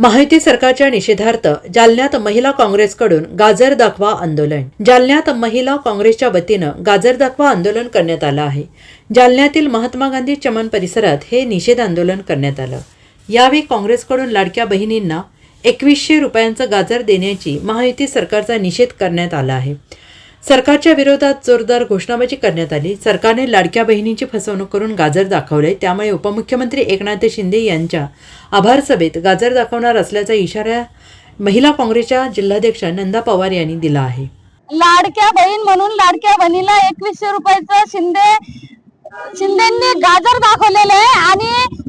माहिती सरकारच्या निषेधार्थ जालन्यात महिला काँग्रेसकडून गाजर दाखवा आंदोलन. जालन्यात महिला काँग्रेसच्या वतीनं गाजर दाखवा आंदोलन करण्यात आलं आहे. जालन्यातील महात्मा गांधी चमन परिसरात हे निषेध आंदोलन करण्यात आलं. यावेळी काँग्रेसकडून लाडक्या बहिणींना एकवीसशे रुपयांचं गाजर देण्याची महायुती सरकारचा निषेध करण्यात आला आहे. सरकारच्या विरोधात जोरदार घोषणाबाजी करण्यात आली. सरकारने लाडक्या बहिणींची फसवणूक करून गाजर दाखवले त्यामुळे उपमुख्यमंत्री एकनाथ शिंदे यांच्या आभार सभेत गाजर दाखवणार असल्याचा इशारा महिला काँग्रेसच्या जिल्हाध्यक्ष नंदा पवार यांनी दिला आहे. लाडक्या बहीण म्हणून लाडक्या बहिणीला एकवीसशे रुपयाचं शिंदे शिंदेनी गाजर दाखवलेले आहे आणि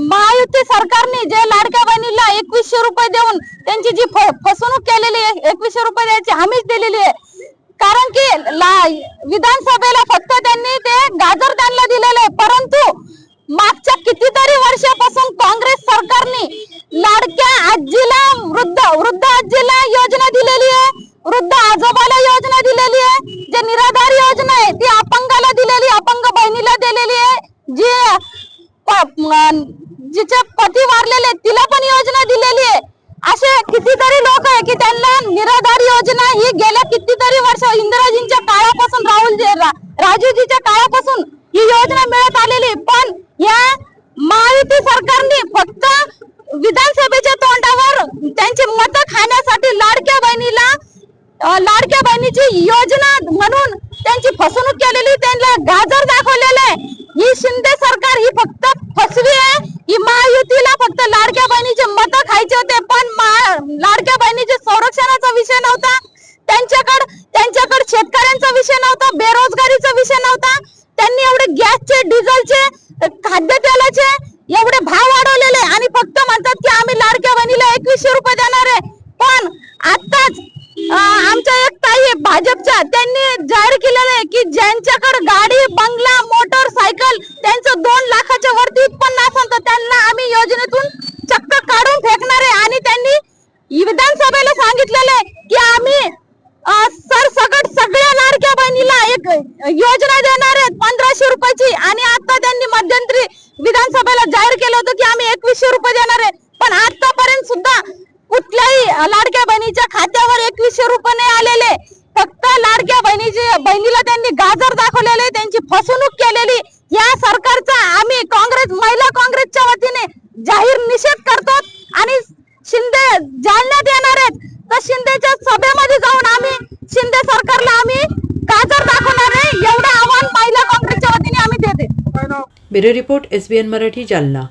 महायुती सरकारने जे लाडक्या बहिणीला एकवीसशे रुपये देऊन त्यांची जी फ- फसवणूक केलेली आहे एकवीसशे रुपये द्यायची हमीच दिलेली आहे. कारण की ला- विधानसभेला फक्त त्यांनी ते गाजर त्यांना दिलेले आहे. परंतु मागच्या कितीतरी वर्षापासून काँग्रेस सरकारने लाडक्या आजीला वृद्ध वृद्ध आजीला योजना दिलेली आहे. वृद्ध आजोबाला योजना दिलेली आहे. जे निराधार योजना आहे ती अपंगाला दिलेली अपंग बहिणीला दिलेली आहे. जी जिचे पती वारलेले तिला पण योजना दिलेली आहे. असे कितीतरी लोक आहे की त्यांना निराधार योजना ही गेल्या कितीतरी वर्ष इंदिराजींच्या काळापासून राहुल राजूजीच्या काळापासून ही योजना मिळत आलेली पण या महायुती सरकारने फक्त विधानसभेच्या तोंडावर त्यांची मतं खाण्यासाठी लाडक्या बहिणीला लाडक्या बहिणीची योजना म्हणून त्यांची फसवणूक केलेली त्यांना गाजर दाखवलेलं आहे. ही शिंदे सरकार ही फक्त फसवी आहे. महायुतीला फक्त लाडक्या बहिणीचे मतं खायचे होते पण मा- लाडक्या बहिणीचे संरक्षणाचा विषय नव्हता. त्यांच्याकडे त्यांच्याकडे शेतकऱ्यांचा विषय नव्हता बेरोजगारीचा विषय नव्हता. त्यांनी एवढे गॅसचे डिझेलचे खाद्यतेलाचे एवढे भाव वाढवलेले आणि फक्त म्हणतात की आम्ही लाडक्या बहिणीला एकवीसशे रुपये देणार आहे. पण आताच आमच्या एक ताई आहे भाजपच्या त्यांनी जाहीर केलेलं आहे की ज्यांच्याकडे योजनेतून चक्क काढून फेकणार आहे. आणि त्यांनी विधानसभेला सांगितलेलं आहे की आम्ही सर सगळ सगळ्या लाडक्या बहिणीला एक योजना देणार आहेत पंधराशे रुपयाची. आणि आता त्यांनी मध्यंतरी विधानसभेला जाहीर केलं होतं की आम्ही एकवीसशे रुपये देणार आहे. पण आतापर्यंत सुद्धा कुठल्याही लाडक्या बहिणीच्या खात्यावर एकवीसशे रुपये नाही आलेले. फक्त लाडक्या बहिणीची बहिणीला त्यांनी गाजर दाखवलेले त्यांची फसवणूक केलेली या सरकारचा आम्ही काँग्रेस महिला काँग्रेसच्या वतीने जाहीर निषेध करतो आणि शिंदे जालन्यात येणार आहेत. तर शिंदेच्या सभेमध्ये जाऊन आम्ही शिंदे सरकारला आम्ही काजर दाखवणार आहे. एवढं आव्हान महिला काँग्रेसच्या वतीने आम्ही देते. Bureau report SBN Marathi Jalna.